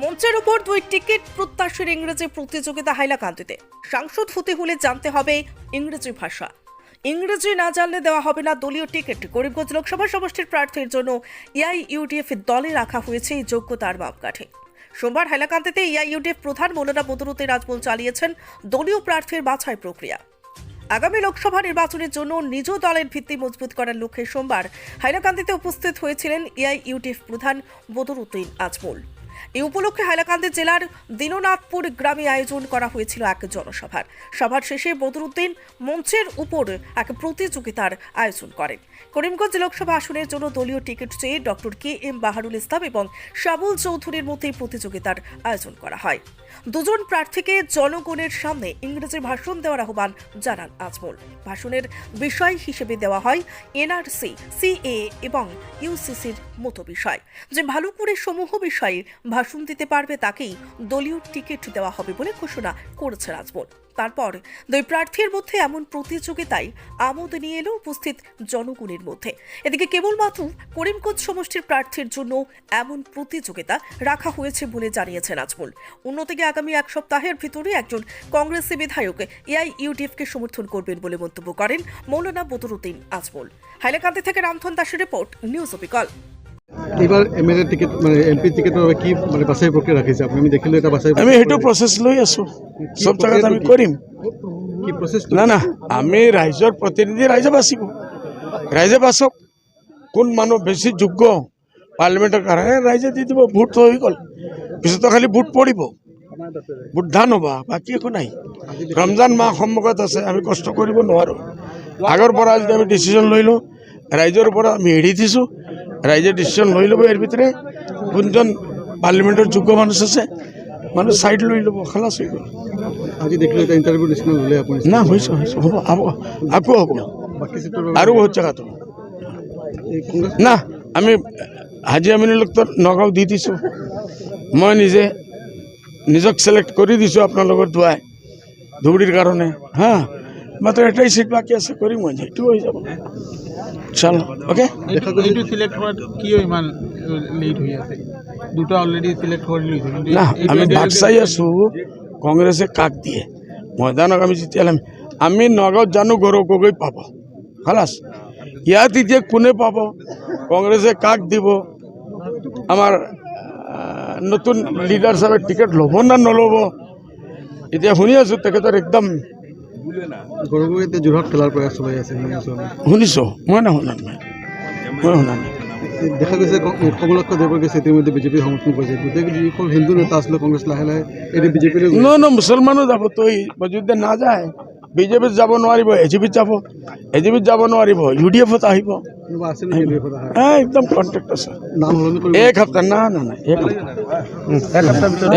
মঞ্চের উপর দুই টিকিট প্রত্যাশীর ইংরেজি প্রতিযোগিতা হাইলাকান্দিতে। সাংসদ হতে হলে জানতে হবে ইংরেজি ভাষা। ইংরেজি না জানলে দেওয়া হবে না দলীয় টিকিট। করিমগঞ্জ লোকসভা সমষ্টির প্রার্থীর জন্য এআইইউডিএফ দলে রাখা হয়েছে এই যোগ্যতার মাপকাঠি সোমবার হাইলাকান্দিতে এআইইউডিএফ প্রধান মৌলানা বদরুতে রাজমল চালিয়েছেন দলীয় প্রার্থীর বাছাই প্রক্রিয়া। আগামী লোকসভা নির্বাচনের জন্য নিজ দলের ভিত্তি মজবুত করার লক্ষ্যে সোমবার হাইলাকান্দিতে উপস্থিত হয়েছিলেন এআইইউডিএফ প্রধান বদরুদ্দিন আজমল। এই উপলক্ষে হাইলাকান্দি জেলার দীননাথপুর গ্রামে আয়োজন করা হয়েছিল এক জনসভার। সভার শেষে বদরুদ্দিন মঞ্চের উপর এক প্রতিযোগিতার আয়োজন করেন। করিমগঞ্জ লোকসভা আসনের জন্য দলীয় টিকিট চেয়ে doctor K M Baharul Islam এবং শাবুল চৌধুরীর মধ্যে প্রতিযোগিতার আয়োজন করা হয়। দুজন প্রার্থীকে জনগণের সামনে ইংরেজি ভাষণ দেওয়ার আহ্বান জানান আজমল। ভাষণের বিষয় হিসেবে দেওয়া হয় এনআরসি সিএ এবং ইউসিসির মতো বিষয়। যে ভালো করে সমূহ বিষয়ে ভাষণ দিতে পারবে তাকেই দলীয় টিকিট দেওয়া হবে বলে ঘোষণা করেছে আজমল তারপর দুই প্রার্থীর মধ্যে এমন প্রতিযোগিতায় আমোদ নিয়ে এলো উপস্থিত জনগণের মধ্যে। এদিকে কেবলমাত্র করিমগঞ্জ সমষ্টির প্রার্থীর জন্য এমন প্রতিযোগিতা রাখা হয়েছে বলে জানিয়েছেন আজমল অন্যদিকে আগামী এক সপ্তাহের ভিতরে একজন কংগ্রেসি বিধায়ক এআইইউডিএফকে সমর্থন করবেন বলে মন্তব্য করেন মৌলানা বদরুদ্দিন আজমল। হাইলাকান্দি থেকে রামধন দাসের রিপোর্ট, নিউজ অপিকল এইবাৰ এম এল এ টিকেট মানে এম পি টিকেটৰ বাবে কি মানে বাছাই প্ৰক্ৰিয়া ৰাখিছে? আপুনি আমি দেখিলোঁ এটা বাছাই আমি সেইটো প্ৰচেছ লৈ আছোঁ। চব জেগাত আমি কৰিম। কি প্ৰচেছ না না আমি ৰাইজৰ প্ৰতিনিধি ৰাইজে বাচিব ৰাইজে বাচক কোন মানুহ বেছি যোগ্য পাৰ্লিমেণ্টৰ কাৰণে ৰাইজে দি দিব ভোট হৈ গ'ল। পিছতো খালি ভোট পৰিব। ভোট ধান হ'ব বাকী একো নাই। ৰমজান মাহ সন্মুখত আছে আমি কষ্ট কৰিব নোৱাৰোঁ। আগৰ পৰা যদি আমি ডিচিশ্যন লৈ লওঁ ৰাইজৰ পৰা আমি এৰি দিছোঁ। ৰাইজে ডিচিশ্যন লৈ ল'ব ইয়াৰ ভিতৰে কোনজন পাৰ্লিমেণ্টৰ যোগ্য মানুহ আছে মানুহ ছাইড লৈ ল'ব খালাচ হৈ গ'ল আজি দেখিলোঁ এটা ইণ্টাৰভিউ নিচিনা ল'লে আপুনি না হৈছে হৈছে হ'ব আকৌ হ'ব আৰু বহুত জেগাত না আমি হাজি আমিনুলক তো নগাঁও দি দিছোঁ। মই নিজে নিজক চিলেক্ট কৰি দিছোঁ আপোনালোকৰ দুৱাই। ধুবুৰীৰ কাৰণে হা? মাত্ৰ এটাই চিট বাকী আছে কৰিম মই সেইটো হৈ যাব। চাল এইটো এইটো চিলেক্ট হোৱাত কিয় ইমান লেট হৈ আছে? দুটা কৰি লৈছে না আমি চাই আছোঁ কংগ্ৰেছে কাক দিয়ে? ময়দানক আমি যেতিয়ালৈ আমি নগাঁৱত জানো গৌৰৱ গগৈ পাব। খালাচ ইয়াত এতিয়া কোনে পাব? কংগ্ৰেছে কাক দিব? আমাৰ আহ, নতুন লিডাৰ হিচাপে টিকেট ল'ব না নল'ব? এতিয়া শুনি আছোঁ তেখেতৰ একদম গৌৰৱে এতিয়া যোৰহাট খেলাৰ প্ৰয়াস চলাই আছে শুনিছোঁ আমি। শুনিছোঁ মই নাশুনা নাই মই শুনা নাই দেখা গৈছে ক- কমলাক্ষ দেৱগীয়ে ইতিমধ্যে বিজেপি সমৰ্থন কৰিছে গোটেই যিসকল হিন্দু নেতা আছিলে কংগ্ৰেছ লাহে লাহে এতিয়া বিজেপিলৈ ন ন মুছলমানো যাব তই যদি নাযায় বিজেপিত যাব নোৱাৰিব এ জি পিত যাব এ জি পিত যাব নোৱাৰিব ইউ ডি এফত আহিব কোনোবা আছে নেকি বিদেশত অহা? এ, একদম কণ্টেক্ট আছে নাম সলনি কৰিব এক সপ্তাহ না না না এক সপ্তাহ এক সপ্তাহ ভিতৰত